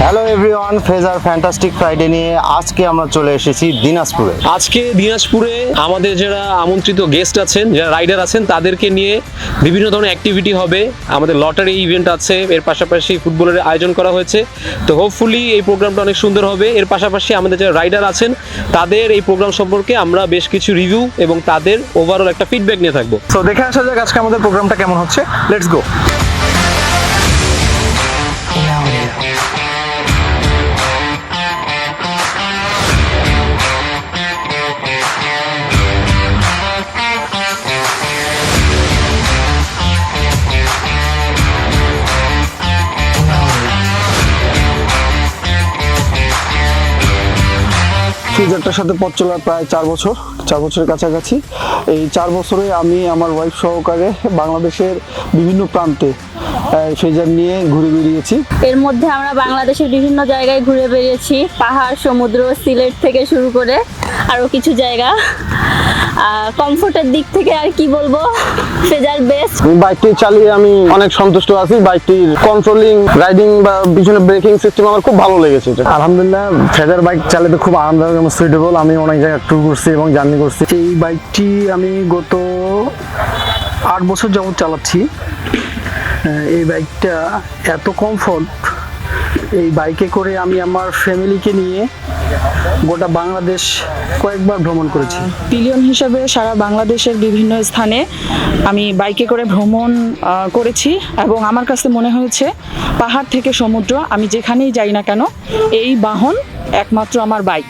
Hello everyone ফেজার fantastic Friday নিয়ে আজকে আমরা চলে এসেছি দিনাজপুরে। আজকে দিনাজপুরে আমাদের যারা আমন্ত্রিত গেস্ট আছেন যারা রাইডার আছেন তাদেরকে নিয়ে বিভিন্ন ধরনের অ্যাক্টিভিটি হবে। আমাদের লটারি ইভেন্ট আছে এর পাশাপাশি ফুটবলের আয়োজন করা হয়েছে। তো হোপফুলি এই প্রোগ্রামটা অনেক সুন্দর হবে। এর পাশাপাশি আমাদের যারা রাইডার আছেন তাদের এই প্রোগ্রাম সম্পর্কে আমরা বেশ কিছু রিভিউ এবং তাদের ওভারঅল একটা ফিডব্যাক নিয়ে থাকব। তো দেখে আসা যাক আজকে আমাদের প্রোগ্রামটা কেমন হচ্ছে। লেটস গো ফ্রিজারটার সাথে পথ চলার প্রায় চার বছর, চার বছরের কাছাকাছি। এই চার বছরে আমি আমার ওয়াইফ সহকারে বাংলাদেশের বিভিন্ন প্রান্তে ফ্রিজার নিয়ে ঘুরে বেরিয়েছি এর মধ্যে আমরা বাংলাদেশের বিভিন্ন জায়গায় ঘুরে বেরিয়েছি পাহাড় সমুদ্র সিলেট থেকে শুরু করে আরও কিছু জায়গা। কমফোর্টের দিক থেকে আর কি বলব? ফেজার বেস্ট বাইকটি চালিয়ে আমি অনেক সন্তুষ্ট আছি। বাইকটির কন্ট্রোলিং রাইডিং বা পিছনে ব্রেকিং সিস্টেম আমার খুব ভালো লেগেছে। আলহামদুলিল্লাহ ফেজার বাইক চালাতে খুব আরামদায়ক এবং সুইটেবল আমি অনেক জায়গায় ট্যুর করছি এবং জার্নি করছি। এই বাইকটি আমি গত আট বছর যাবত চালাচ্ছি। এই বাইকটা এত কমফোর্ট এই বাইকে করে আমি আমার ফ্যামিলিকে নিয়ে গোটা বাংলাদেশ কয়েকবার ভ্রমণ করেছি। পিলিয়ন হিসাবে সারা বাংলাদেশের বিভিন্ন স্থানে আমি বাইকে করে ভ্রমণ করেছি এবং আমার কাছে মনে হয়েছে পাহাড় থেকে সমুদ্র, আমি যেখানেই যাই না কেন, এই বাহন একমাত্র আমার বাইক